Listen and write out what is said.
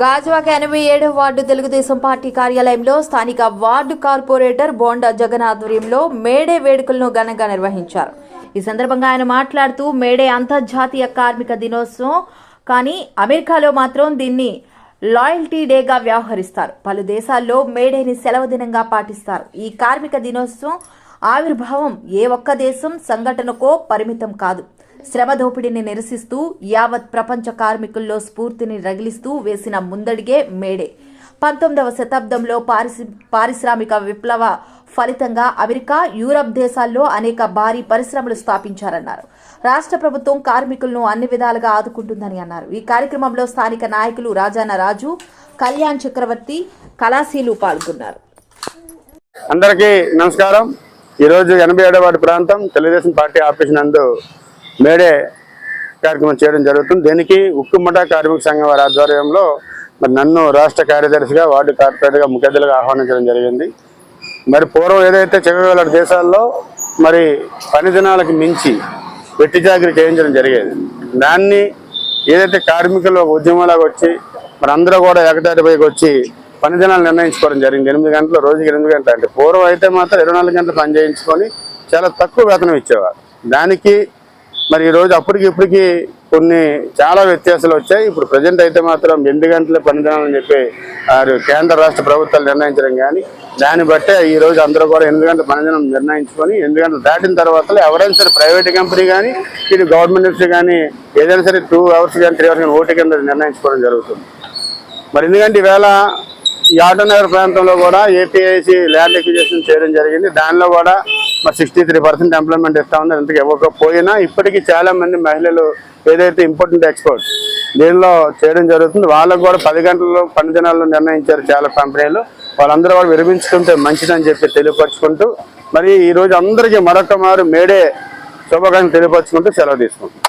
గాజువాక ఎనభై ఏడవ ward Telugu Desam party కార్యాలయంలో స్థానిక వార్డు కార్పొరేటర్ బోండా జగన్ ఆధ్వర్యంలో మేడే వేడుకలను ఘనంగా నిర్వహించారు. ఈ సందర్భంగా ఆయన మాట్లాడుతూ మేడే అంతర్జాతీయ కార్మిక దినోత్సవం కానీ అమెరికాలో మాత్రం దీన్ని లాయల్టీ డేగా వ్యవహరిస్తారు. పలు దేశాల్లో మేడేని సెలవు దినంగా పాటిస్తారు. ఈ కార్మిక దినోత్సవం ఆవిర్భావం ఏ ఒక్క దేశం సంఘటనకో పరిమితం కాదు. శ్రమ దోపిడీని నిరసిస్తూ యావత్ ప్రపంచ కార్మికుల్లో స్ఫూర్తిని రగిలిస్తూ వేసిన ముందడిగే మేడే. పంతొమ్మిదవ శతాబ్దంలో పారిశ్ర పారిశ్రామిక విప్లవ ఫలితంగా అమెరికా యూరప్ దేశాల్లో అనేక భారీ పరిశ్రమలు స్థాపించారన్నారు. రాష్ట్ర ప్రభుత్వం కార్మికులను అన్ని విధాలుగా ఆదుకుంటుందని అన్నారు. ఈ కార్యక్రమంలో స్థానిక నాయకులు రాజాన రాజు కళ్యాణ్ చక్రవర్తి కళాశీలు పాల్గొన్నారు. అందరికీ నమస్కారం. ఈరోజు ఎనభై ఏడవ ప్రాంతం తెలుగుదేశం పార్టీ ఆఫీస్ నందు మేడే కార్యక్రమం చేయడం జరుగుతుంది. దీనికి ఉక్కుమట కార్మిక సంఘం వారి ఆధ్వర్యంలో మరి నన్ను రాష్ట్ర కార్యదర్శిగా వార్డు కార్పొరేటర్గా ముఖ్యతలుగా ఆహ్వానించడం జరిగింది. మరి పూర్వం ఏదైతే చెక్కగల దేశాల్లో మరి పని దినాలకు మించి వెట్టి చాకరీ చేయించడం జరిగేది. దాన్ని ఏదైతే కార్మికులు ఉద్యమంలాగా వచ్చి మరి అందరూ కూడా ఏకతాటిపైకి వచ్చి పని దినాలు నిర్ణయించుకోవడం జరిగింది. ఎనిమిది గంటలు రోజుకి ఎనిమిది గంటలు అంటే పూర్వం అయితే మాత్రం ఇరవై గంటలు పని చేయించుకొని చాలా తక్కువ వేతనం ఇచ్చేవారు. దానికి మరి ఈ రోజు అప్పటికి ఇప్పటికి కొన్ని చాలా వ్యత్యాసాలు వచ్చాయి. ఇప్పుడు ప్రజెంట్ అయితే మాత్రం ఎనిమిది గంటల పనిదినాలని చెప్పి వారు కేంద్ర రాష్ట్ర ప్రభుత్వాలు నిర్ణయించడం కానీ దాన్ని బట్టే ఈ రోజు అందరూ కూడా ఎనిమిది గంటల పనిదినం నిర్ణయించుకొని ఎనిమిది గంటలు దాటిన తర్వాత ఎవరైనా సరే ప్రైవేట్ కంపెనీ కానీ ఇది గవర్నమెంట్ నుంచి కానీ ఏదైనా సరే టూ అవర్స్ కానీ త్రీ అవర్స్ కానీ ఓటీ కింద నిర్ణయించుకోవడం జరుగుతుంది. మరి ఎందుకంటే ఈవేళ ఈ ఆటోనగర్ ప్రాంతంలో కూడా ఏపీఐసి ల్యాండ్ ఎక్విజేషన్ చేయడం జరిగింది. దానిలో కూడా మరి సిక్స్టీ త్రీ పర్సెంట్ ఎంప్లాయ్మెంట్ ఇస్తా ఉన్నారు. ఇంతకు ఇవ్వకపోయినా ఇప్పటికీ చాలా మంది మహిళలు ఏదైతే ఇంపార్టెంట్ ఎక్స్పోర్ట్ దీనిలో చేయడం జరుగుతుంది. వాళ్ళకు కూడా పది గంటల్లో పని దినాల్లో నిర్ణయించారు చాలా కంపెనీలు వాళ్ళందరూ కూడా విరమించుకుంటే మంచిదని చెప్పి తెలియపరుచుకుంటూ మరి ఈరోజు అందరికీ మరొక మారు మేడే శుభాకాంక్షలు తెలియపరుచుకుంటూ సెలవు తీసుకుంటాం